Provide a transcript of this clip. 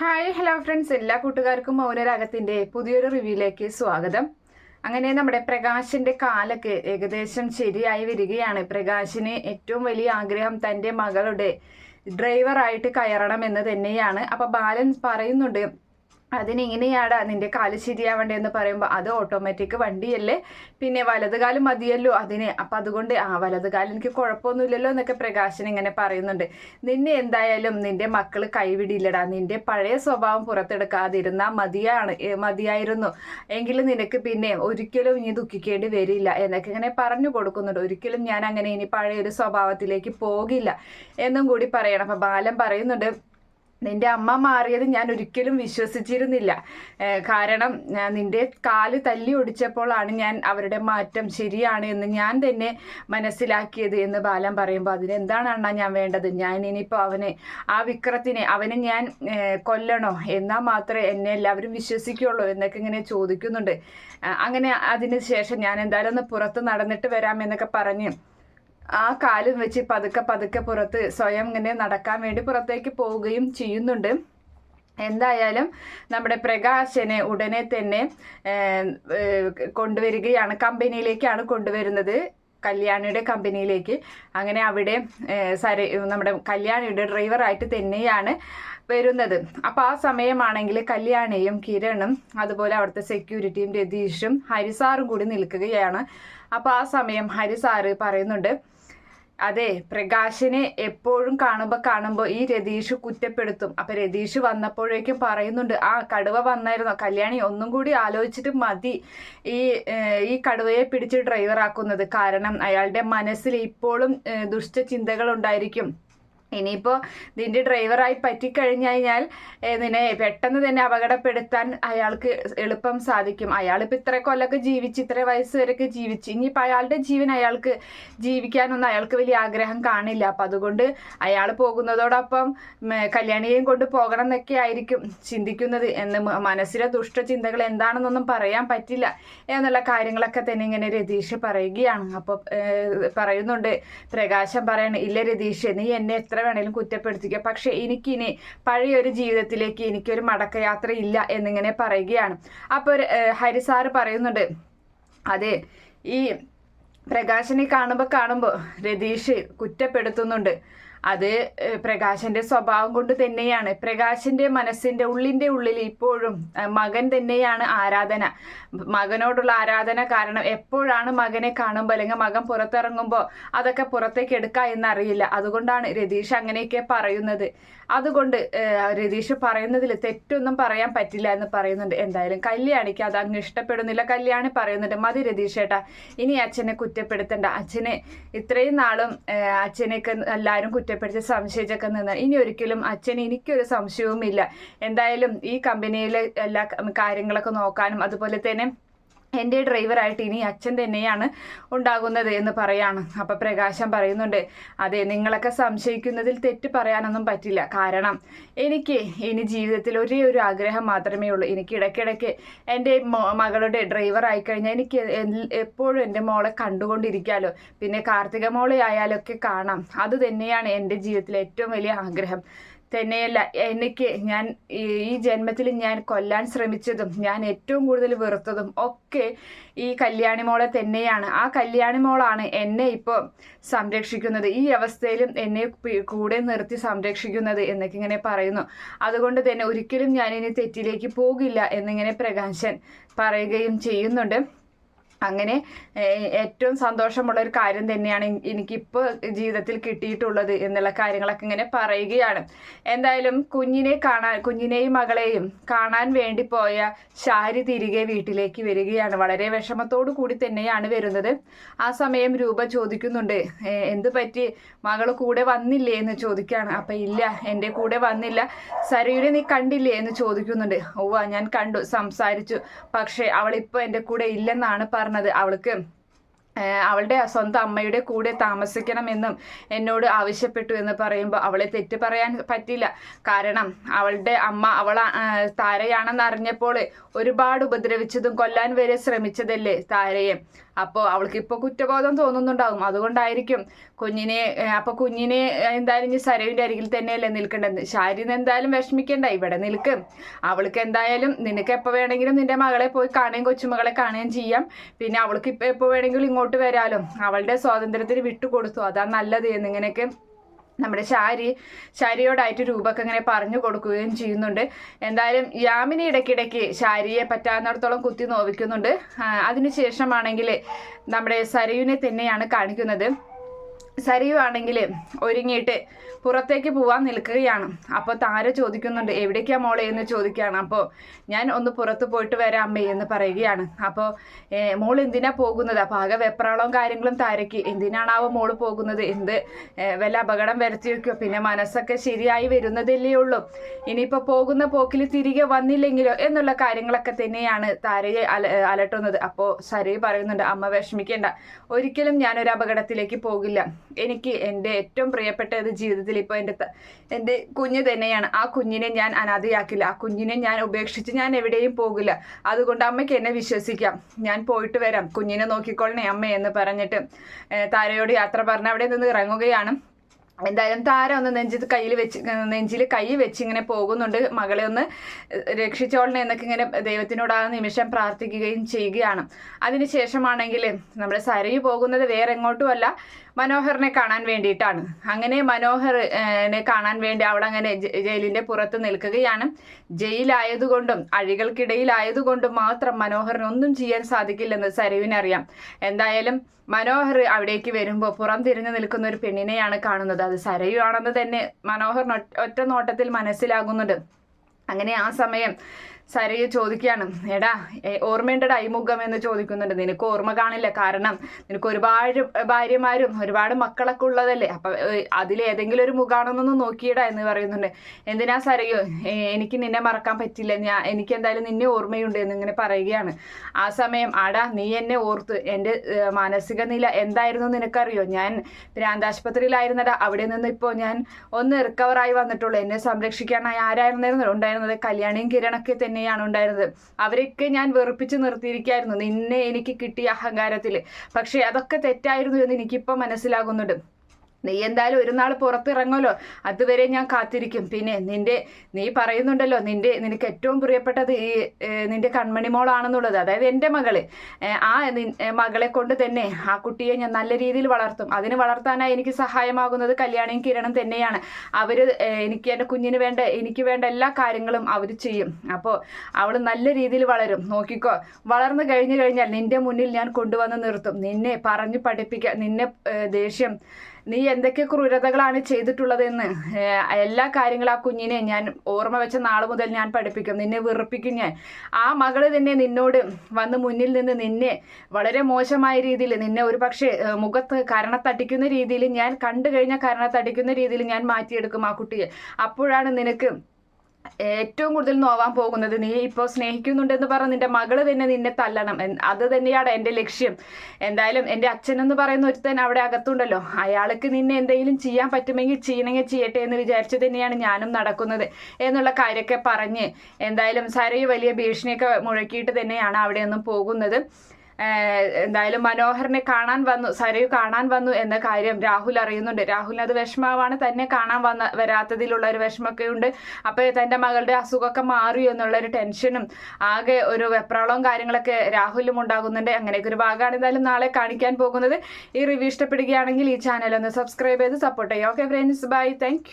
Hi hello friends എല്ലാ കൂട്ടുകാർക്കും മൗനരാഗത്തിന്റെ പുതിയൊരു റിവ്യൂയിലേക്ക് സ്വാഗതം. അങ്ങനെ നമ്മുടെ പ്രകാശിന്റെ കാലൊക്കെ ഏകദേശം ശരിയായി വരികയാണ്. പ്രകാശിന് ഏറ്റവും വലിയ ആഗ്രഹം തന്റെ മകളുടെ ഡ്രൈവറായിട്ട് കയറണം എന്ന് തന്നെയാണ്. അപ്പോൾ ബാലൻസ് പറയുന്നുണ്ട് അതിനിങ്ങനെയാടാ നിന്റെ കാൽ ശരിയാവണ്ടേ എന്ന് പറയുമ്പോൾ അത് ഓട്ടോമാറ്റിക് വണ്ടിയല്ലേ? പിന്നെ വലത് കാലം മതിയല്ലോ അതിന്. അപ്പം അതുകൊണ്ട് ആ വലത് കാലം എനിക്ക് കുഴപ്പമൊന്നുമില്ലല്ലോ എന്നൊക്കെ പ്രകാശൻ ഇങ്ങനെ പറയുന്നുണ്ട്. നിന്നെ എന്തായാലും നിന്റെ മക്കൾ കൈവിടില്ലടാ നിന്റെ പഴയ സ്വഭാവം പുറത്തെടുക്കാതിരുന്നാൽ മതിയാണ് മതിയായിരുന്നു. എങ്കിലും നിനക്ക് പിന്നെ ഒരിക്കലും ഇനി ദുഃഖിക്കേണ്ടി വരില്ല എന്നൊക്കെ ഇങ്ങനെ പറഞ്ഞു കൊടുക്കുന്നുണ്ട്. ഒരിക്കലും ഞാൻ അങ്ങനെ ഇനി പഴയ ഒരു സ്വഭാവത്തിലേക്ക് പോകില്ല എന്നും കൂടി പറയണം. അപ്പം ബാലം പറയുന്നുണ്ട് നിന്റെ അമ്മ മാറിയത് ഞാൻ ഒരിക്കലും വിശ്വസിച്ചിരുന്നില്ല. കാരണം നിന്റെ കാൽ തല്ലി ഒടിച്ചപ്പോഴാണ് ഞാൻ അവരുടെ മാറ്റം ശരിയാണ് എന്ന് ഞാൻ തന്നെ മനസ്സിലാക്കിയത് എന്ന് ബാലൻ പറയുമ്പോൾ അതിനെന്താണ് അണ്ണാ ഞാൻ വേണ്ടത്? ഞാൻ ഇനിയിപ്പോൾ അവനെ ആ വിക്രത്തിനെ അവനെ ഞാൻ കൊല്ലണോ? എന്നാൽ മാത്രമേ എന്നെ എല്ലാവരും വിശ്വസിക്കുള്ളൂ എന്നൊക്കെ ഇങ്ങനെ ചോദിക്കുന്നുണ്ട്. അങ്ങനെ അതിന് ശേഷം ഞാൻ എന്തായാലും ഒന്ന് പുറത്ത് നടന്നിട്ട് വരാമെന്നൊക്കെ പറഞ്ഞ് ആ കാലും വെച്ച് പതുക്കെ പതുക്കെ പുറത്ത് സ്വയം ഇങ്ങനെ നടക്കാൻ വേണ്ടി പുറത്തേക്ക് പോവുകയും ചെയ്യുന്നുണ്ട്. എന്തായാലും നമ്മുടെ പ്രകാശനെ ഉടനെ തന്നെ കൊണ്ടുവരികയാണ്. കമ്പനിയിലേക്കാണ് കൊണ്ടുവരുന്നത്. കല്യാണിയുടെ കമ്പനിയിലേക്ക്. അങ്ങനെ അവിടെ സരി നമ്മുടെ കല്യാണിയുടെ ഡ്രൈവറായിട്ട് തന്നെയാണ് വരുന്നത്. അപ്പോൾ ആ സമയമാണെങ്കിൽ കല്യാണിയും കിരണും അതുപോലെ അവിടുത്തെ സെക്യൂരിറ്റിയും രതീഷും ഹരിസാറും കൂടി നിൽക്കുകയാണ്. അപ്പോൾ ആ സമയം ഹരിസാറ് പറയുന്നുണ്ട് അതെ പ്രകാശിനെ എപ്പോഴും കാണുമ്പോൾ കാണുമ്പോൾ ഈ രതീഷ് കുറ്റപ്പെടുത്തും. അപ്പൊ രതീഷ് വന്നപ്പോഴേക്കും പറയുന്നുണ്ട് ആ കടുവ വന്നായിരുന്നോ? കല്യാണി ഒന്നും കൂടി ആലോചിച്ചിട്ട് മതി. ഈ ഈ കടുവയെ പിടിച്ച് ഡ്രൈവറാക്കുന്നത് കാരണം അയാളുടെ മനസ്സിൽ ഇപ്പോഴും ദുഷ്ട ചിന്തകൾ ഉണ്ടായിരിക്കും. ഇനിയിപ്പോൾ നിന്റെ ഡ്രൈവറായി പറ്റിക്കഴിഞ്ഞു കഴിഞ്ഞാൽ ഏഹ്, നിന്നെ പെട്ടെന്ന് തന്നെ അപകടപ്പെടുത്താൻ അയാൾക്ക് എളുപ്പം സാധിക്കും. അയാളിപ്പോൾ ഇത്ര കൊല്ലമൊക്കെ ജീവിച്ച് ഇത്ര വയസ്സ് വരെയൊക്കെ ജീവിച്ച് ഇനിയിപ്പോൾ അയാളുടെ ജീവൻ അയാൾക്ക് ജീവിക്കാനൊന്നും അയാൾക്ക് വലിയ ആഗ്രഹം കാണില്ല. അപ്പം അതുകൊണ്ട് അയാൾ പോകുന്നതോടൊപ്പം കല്യാണിയെയും കൊണ്ട് പോകണം എന്നൊക്കെ ആയിരിക്കും ചിന്തിക്കുന്നത്. എന്ന് മനസ്സിലെ ദുഷ്ടചിന്തകൾ എന്താണെന്നൊന്നും പറയാൻ പറ്റില്ല എന്നുള്ള കാര്യങ്ങളൊക്കെ തന്നെ ഇങ്ങനെ രതീഷ് പറയുകയാണ്. അപ്പോൾ പറയുന്നുണ്ട്. പ്രകാശം പറയണ ഇല്ല രതീഷ് നീ എന്നെ എത്ര വേണേലും കുറ്റപ്പെടുത്തിക്കുക പക്ഷെ എനിക്കിനി പഴയൊരു ജീവിതത്തിലേക്ക് എനിക്കൊരു മടക്കയാത്ര ഇല്ല എന്നിങ്ങനെ പറയുകയാണ്. അപ്പോൾ ഹരിസാറ് പറയുന്നുണ്ട് അതെ ഈ പ്രകാശനെ കാണുമ്പോൾ കാണുമ്പോൾ രതീഷ് കുറ്റപ്പെടുത്തുന്നുണ്ട്. അത് പ്രകാശന്റെ സ്വഭാവം കൊണ്ട് തന്നെയാണ്. പ്രകാശന്റെ മനസ്സിന്റെ ഉള്ളിന്റെ ഉള്ളിൽ ഇപ്പോഴും മകൻ തന്നെയാണ് ആരാധന. മകനോടുള്ള ആരാധന കാരണം എപ്പോഴാണ് മകനെ കാണുമ്പോൾ അല്ലെങ്കിൽ മകൻ പുറത്തിറങ്ങുമ്പോൾ അതൊക്കെ പുറത്തേക്ക് എടുക്കുക എന്നറിയില്ല. അതുകൊണ്ടാണ് രതീഷ് അങ്ങനെയൊക്കെ പറയുന്നത്. അതുകൊണ്ട് രതീഷ് പറയുന്നതിൽ തെറ്റൊന്നും പറയാൻ പറ്റില്ല എന്ന് പറയുന്നുണ്ട്. എന്തായാലും കല്യാണിക്ക് അത് അങ്ങ് ഇഷ്ടപ്പെടുന്നില്ല. കല്യാണി പറയുന്നുണ്ട് മതി രതീഷ് ചേട്ടാ ഇനി അച്ഛനെ കുറ്റപ്പെടുത്തണ്ട. അച്ഛനെ ഇത്രയും നാളും അച്ഛനെയൊക്കെ എല്ലാവരും കുറ്റപ്പെടുത്തി സംശയിച്ചൊക്കെ നിന്ന്. ഇനി ഒരിക്കലും അച്ഛന് എനിക്കൊരു സംശയവുമില്ല. എന്തായാലും ഈ കമ്പനിയിലെ എല്ലാ കാര്യങ്ങളൊക്കെ നോക്കാനും അതുപോലെ തന്നെ എന്റെ ഡ്രൈവറായിട്ട് ഇനി അച്ഛൻ തന്നെയാണ് ഉണ്ടാകുന്നത് എന്ന് പറയാണ്. അപ്പം പ്രകാശം പറയുന്നുണ്ട് അതെ നിങ്ങളൊക്കെ സംശയിക്കുന്നതിൽ തെറ്റ് പറയാനൊന്നും പറ്റില്ല. കാരണം എനിക്ക് ഇനി ജീവിതത്തിൽ ഒരേ ഒരു ആഗ്രഹം മാത്രമേ ഉള്ളൂ. എനിക്ക് ഇടയ്ക്കിടയ്ക്ക് എന്റെ മകളുടെ ഡ്രൈവർ ആയിക്കഴിഞ്ഞാൽ എനിക്ക് എപ്പോഴും എന്റെ മോളെ കണ്ടുകൊണ്ടിരിക്കാലോ. പിന്നെ കാർത്തിക മോളെ ആയാലൊക്കെ കാണാം. അത് തന്നെയാണ് എന്റെ ജീവിതത്തിലെ ഏറ്റവും വലിയ ആഗ്രഹം. തന്നെയല്ല എനിക്ക് ഞാൻ ഈ ജന്മത്തിൽ ഞാൻ കൊല്ലാൻ ശ്രമിച്ചതും ഞാൻ ഏറ്റവും കൂടുതൽ വെറുത്തതും ഒക്കെ ഈ കല്യാണി മോളെ തന്നെയാണ്. ആ കല്യാണി മോളാണ് എന്നെ ഇപ്പോൾ സംരക്ഷിക്കുന്നത്. ഈ അവസ്ഥയിലും എന്നെ കൂടെ നിർത്തി സംരക്ഷിക്കുന്നത് എന്നൊക്കെ ഇങ്ങനെ പറയുന്നു. അതുകൊണ്ട് തന്നെ ഒരിക്കലും ഞാൻ ഇനി തെറ്റിലേക്ക് പോകില്ല എന്നിങ്ങനെ പ്രകാശൻ പറയുകയും ചെയ്യുന്നുണ്ട്. അങ്ങനെ ഏറ്റവും സന്തോഷമുള്ള ഒരു കാര്യം തന്നെയാണ് എനിക്കിപ്പോൾ ജീവിതത്തിൽ കിട്ടിയിട്ടുള്ളത് എന്നുള്ള കാര്യങ്ങളൊക്കെ ഇങ്ങനെ പറയുകയാണ്. എന്തായാലും കുഞ്ഞിനെ കാണാൻ കുഞ്ഞിനെയും മകളെയും കാണാൻ വേണ്ടി പോയ ഷാരി തിരികെ വീട്ടിലേക്ക് വരികയാണ്. വളരെ വിഷമത്തോടു കൂടി തന്നെയാണ് വരുന്നത്. ആ സമയം രൂപ ചോദിക്കുന്നുണ്ട്. "ഏഹ്, എന്ത് പറ്റി? മകൾ കൂടെ വന്നില്ലേ എന്ന് ചോദിക്കുകയാണ്. അപ്പം ഇല്ല എന്റെ കൂടെ വന്നില്ല. സരയുനെ നീ കണ്ടില്ലേ? എന്ന് ചോദിക്കുന്നുണ്ട്. ഓ ഞാൻ കണ്ടു സംസാരിച്ചു. പക്ഷേ അവളിപ്പോൾ എന്റെ കൂടെ ഇല്ലെന്നാണ് പറഞ്ഞത്. അവൾക്ക് ഏഹ് അവളുടെ സ്വന്തം അമ്മയുടെ കൂടെ താമസിക്കണമെന്നും എന്നോട് ആവശ്യപ്പെട്ടു എന്ന് പറയുമ്പോൾ അവളെ തെറ്റ് പറയാൻ പറ്റില്ല. കാരണം അവളുടെ അമ്മ അവൾ താരയാണെന്ന് അറിഞ്ഞപ്പോൾ ഒരുപാട് ഉപദ്രവിച്ചതും കൊല്ലാൻ വരെ ശ്രമിച്ചതല്ലേ താരയെ. അപ്പോൾ അവൾക്ക് ഇപ്പോൾ കുറ്റബോധം തോന്നുന്നുണ്ടാകും അതുകൊണ്ടായിരിക്കും കുഞ്ഞിനെ അപ്പോൾ കുഞ്ഞിനെ എന്തായാലും ഇനി സരവിന്റെ അരികിൽ തന്നെയല്ലേ നിൽക്കേണ്ടത്. ശാരിന്ന് എന്തായാലും വിഷമിക്കണ്ട. ഇവിടെ നിൽക്ക്. അവൾക്ക് എന്തായാലും നിനക്ക് എപ്പോൾ വേണമെങ്കിലും നിന്റെ മകളെ പോയി കാണുകയും കൊച്ചുമകളെ കാണുകയും ചെയ്യാം. പിന്നെ അവൾക്ക് ഇപ്പോൾ എപ്പോൾ വേണമെങ്കിലും ഇങ്ങോട്ട് വരാലോ അവളുടെ സ്വാതന്ത്ര്യത്തിന് വിട്ടുകൊടുത്തു. അതാ നല്ലത് എന്നിങ്ങനെയൊക്കെ നമ്മുടെ ശാരി ശാരിയോടായിട്ട് രൂപക്ക് ഇങ്ങനെ പറഞ്ഞു കൊടുക്കുകയും ചെയ്യുന്നുണ്ട്. എന്തായാലും യാമിനി ഇടയ്ക്കിടയ്ക്ക് ശാരിയെ പറ്റാവുന്നിടത്തോളം കുത്തി നോവിക്കുന്നുണ്ട്. അതിനുശേഷമാണെങ്കിൽ നമ്മുടെ സരയുവിനെ തന്നെയാണ് കാണിക്കുന്നത്. സരയു ആണെങ്കിൽ ഒരുങ്ങിയിട്ട് പുറത്തേക്ക് പോവാൻ നിൽക്കുകയാണ്. അപ്പോൾ താര ചോദിക്കുന്നുണ്ട് എവിടേക്കാ മോളെ? എന്ന് ചോദിക്കുകയാണ്. അപ്പോൾ ഞാൻ ഒന്ന് പുറത്ത് പോയിട്ട് വരാം അമ്മേ എന്ന് പറയുകയാണ്. അപ്പോൾ മോൾ എന്തിനാ പോകുന്നത്? അപ്പോൾ ആകെ വെപ്രാളവും കാര്യങ്ങളും താരയ്ക്ക്. എന്തിനാണാവോ മോൾ പോകുന്നത്? എന്ത് വല്ല അപകടം വരുത്തി വയ്ക്കുമോ പിന്നെ മനസ്സൊക്കെ ശരിയായി വരുന്നതല്ലേ ഉള്ളൂ. ഇനിയിപ്പോൾ പോകുന്ന പോക്കിൽ തിരികെ വന്നില്ലെങ്കിലോ? എന്നുള്ള കാര്യങ്ങളൊക്കെ തന്നെയാണ് താരയെ അല അലട്ടുന്നത്. അപ്പോൾ സരി പറയുന്നുണ്ട് അമ്മ വിഷമിക്കേണ്ട. ഒരിക്കലും ഞാനൊരു അപകടത്തിലേക്ക് പോകില്ല. എനിക്ക് എന്റെ ഏറ്റവും പ്രിയപ്പെട്ടത് ജീവിതത്തിൽ ഇപ്പോൾ എന്റെ എന്റെ കുഞ്ഞ് തന്നെയാണ്. ആ കുഞ്ഞിനെ ഞാൻ അനാഥയാക്കില്ല. ആ കുഞ്ഞിനെ ഞാൻ ഉപേക്ഷിച്ച് ഞാൻ എവിടെയും പോകില്ല. അതുകൊണ്ട് അമ്മയ്ക്ക് എന്നെ വിശ്വസിക്കാം. ഞാൻ പോയിട്ട് വരാം. കുഞ്ഞിനെ നോക്കിക്കൊള്ളണേ അമ്മ എന്ന് പറഞ്ഞിട്ട് താരയോട് യാത്ര പറഞ്ഞ് അവിടെ നിന്ന് ഇറങ്ങുകയാണ്. എന്തായാലും താര ഒന്ന് നെഞ്ചിൽ കയ്യിൽ വെച്ച് നെഞ്ചിൽ കൈ വെച്ച് ഇങ്ങനെ പോകുന്നുണ്ട്. മകളെ ഒന്ന് രക്ഷിച്ചോളണേ എന്നൊക്കെ ഇങ്ങനെ ദൈവത്തിനോട് ആ നിമിഷം പ്രാർത്ഥിക്കുകയും ചെയ്യുകയാണ്. അതിനുശേഷമാണെങ്കിൽ നമ്മുടെ സരയു പോകുന്നത് വേറെ എങ്ങോട്ടുമല്ല മനോഹറിനെ കാണാൻ വേണ്ടിയിട്ടാണ്. അങ്ങനെ മനോഹറിനെ കാണാൻ വേണ്ടി അവൾ അങ്ങനെ ജയിലിന്റെ പുറത്ത് നിൽക്കുകയാണ്. ജയിലായതുകൊണ്ടും അഴികൾക്കിടയിലായതുകൊണ്ടും മാത്രം മനോഹറിന് ഒന്നും ചെയ്യാൻ സാധിക്കില്ലെന്ന് സരുവിനറിയാം. എന്തായാലും മനോഹർ അവിടേക്ക് വരുമ്പോൾ പുറം തിരിഞ്ഞു നിൽക്കുന്ന ഒരു പെണ്ണിനെയാണ് കാണുന്നത്. അത് സരയു ആണെന്ന് തന്നെ മനോഹറിന് ഒറ്റ- നോട്ടത്തിൽ മനസ്സിലാകുന്നുണ്ട്. അങ്ങനെ ആ സമയം സരയു ചോദിക്കുകയാണ് എടാ ഓർമ്മയുണ്ട് ഈ മുഖം? എന്ന് ചോദിക്കുന്നുണ്ട്. നിനക്ക് ഓർമ്മ കാണില്ല. കാരണം നിനക്ക് ഒരുപാട് ഭാര്യമാരും ഒരുപാട് മക്കളൊക്കെ ഉള്ളതല്ലേ. അപ്പൊ അതിലേതെങ്കിലും ഒരു മുഖാണെന്നൊന്ന് നോക്കിയിടാ എന്ന് പറയുന്നുണ്ട്. എന്തിനാ സരയു? എനിക്ക് നിന്നെ മറക്കാൻ പറ്റില്ല. ഞാൻ എനിക്ക് എന്തായാലും നിന്നെ ഓർമ്മയുണ്ട് എന്ന് ഇങ്ങനെ പറയുകയാണ്. ആ സമയം ആടാ നീ എന്നെ ഓർത്ത്. എന്റെ മാനസിക നില എന്തായിരുന്നു നിനക്കറിയോ? ഞാൻ ഭ്രാന്താശുപത്രിയിലായിരുന്നടാ. അവിടെ നിന്ന് ഇപ്പോൾ ഞാൻ ഒന്ന് റിക്കവറായി വന്നിട്ടുള്ളൂ. എന്നെ സംരക്ഷിക്കാനായി ആരായിരുന്നു ഉണ്ടായിരുന്നത്? കല്യാണിയും കിരണൊക്കെ തന്നെയാണ് ഉണ്ടായിരുന്നത്. അവരൊക്കെ ഞാൻ വെറുപ്പിച്ച് നിർത്തിയിരിക്കായിരുന്നു. നിന്നെ എനിക്ക് കിട്ടിയ അഹങ്കാരത്തിൽ പക്ഷേ അതൊക്കെ തെറ്റായിരുന്നു എന്ന് എനിക്കിപ്പോൾ മനസ്സിലാകുന്നുണ്ട്. നീ എന്തായാലും ഒരു നാൾ പുറത്തിറങ്ങുമല്ലോ. അതുവരെ ഞാൻ കാത്തിരിക്കും. പിന്നെ നിന്റെ നീ പറയുന്നുണ്ടല്ലോ നിന്റെ നിനക്ക് ഏറ്റവും പ്രിയപ്പെട്ടത് ഈ നിന്റെ കൺമണിമോളാണെന്നുള്ളത് അതായത് എന്റെ മകൾ. ആ മകളെ കൊണ്ട് തന്നെ ആ കുട്ടിയെ ഞാൻ നല്ല രീതിയിൽ വളർത്തും. അതിന് വളർത്താനായി എനിക്ക് സഹായമാകുന്നത് കല്യാണിയും കിരണും തന്നെയാണ്. അവർ എനിക്ക് എന്റെ കുഞ്ഞിന് വേണ്ട എനിക്ക് വേണ്ട എല്ലാ കാര്യങ്ങളും അവർ ചെയ്യും. അപ്പോൾ അവൾ നല്ല രീതിയിൽ വളരും. നോക്കിക്കോ വളർന്നു കഴിഞ്ഞു കഴിഞ്ഞാൽ നിന്റെ മുന്നിൽ ഞാൻ കൊണ്ടുവന്ന് നിർത്തും. നിന്നെ പറഞ്ഞു പഠിപ്പിക്കാൻ നിന്നെ ദേഷ്യം നീ എന്തൊക്കെ ക്രൂരതകളാണ് ചെയ്തിട്ടുള്ളതെന്ന്? എല്ലാ കാര്യങ്ങളും ആ കുഞ്ഞിനെ ഞാൻ ഓർമ്മ വെച്ച നാൾ മുതൽ ഞാൻ പഠിപ്പിക്കും. നിന്നെ വെറുപ്പിക്കും ഞാൻ. ആ മകൾ തന്നെ നിന്നോട് വന്ന് മുന്നിൽ നിന്ന് നിന്നെ വളരെ മോശമായ രീതിയിൽ നിന്നെ ഒരു പക്ഷേ മുഖത്ത് കരണത്തടിക്കുന്ന രീതിയിൽ ഞാൻ കണ്ടു കഴിഞ്ഞ കരണത്തടിക്കുന്ന രീതിയിൽ ഞാൻ മാറ്റിയെടുക്കും ആ കുട്ടിയെ. അപ്പോഴാണ് നിനക്ക് ഏറ്റവും കൂടുതൽ നോവാൻ പോകുന്നത് നീ ഇപ്പോൾ സ്നേഹിക്കുന്നുണ്ടെന്ന് പറഞ്ഞ് നിന്റെ മകൾ തന്നെ നിന്നെ തല്ലണം. അത് തന്നെയാണ് എന്റെ ലക്ഷ്യം. എന്തായാലും എന്റെ അച്ഛനെന്ന് പറയുന്ന ഒരുത്തൻ അവിടെ അകത്തുണ്ടല്ലോ. അയാൾക്ക് നിന്നെ എന്തെങ്കിലും ചെയ്യാൻ പറ്റുമെങ്കിൽ ചെയ്യണമെങ്കിൽ ചെയ്യട്ടെ എന്ന് വിചാരിച്ചു തന്നെയാണ് ഞാനും നടക്കുന്നത് എന്നുള്ള കാര്യമൊക്കെ പറഞ്ഞ് എന്തായാലും സാരയും വലിയ ഭീഷണിയൊക്കെ മുഴക്കിയിട്ട് തന്നെയാണ് അവിടെ നിന്നും പോകുന്നത്. എന്തായാലും മനോഹറിനെ കാണാൻ വന്നു സരയു കാണാൻ വന്നു എന്ന കാര്യം രാഹുൽ അറിയുന്നുണ്ട്. രാഹുലിന് അത് വിഷമമാണ് തന്നെ കാണാൻ വന്ന വരാത്തതിലുള്ള ഒരു വിഷമമൊക്കെ ഉണ്ട്. അപ്പോൾ തന്റെ മകളുടെ അസുഖമൊക്കെ മാറി എന്നുള്ള ഒരു ടെൻഷനും ആകെ ഒരു വെപ്രാളവും കാര്യങ്ങളൊക്കെ രാഹുലും ഉണ്ടാകുന്നുണ്ട്. അങ്ങനെയൊക്കെ ഒരു ഭാഗമാണ് എന്തായാലും നാളെ കാണിക്കാൻ പോകുന്നത്. ഈ റിവ്യൂ ഇഷ്ടപ്പെടുകയാണെങ്കിൽ ഈ ചാനൽ ഒന്ന് സബ്സ്ക്രൈബ് ചെയ്ത് സപ്പോർട്ട് ചെയ്യുക ഓക്കെ ഫ്രണ്ട്സ് ബൈ താങ്ക്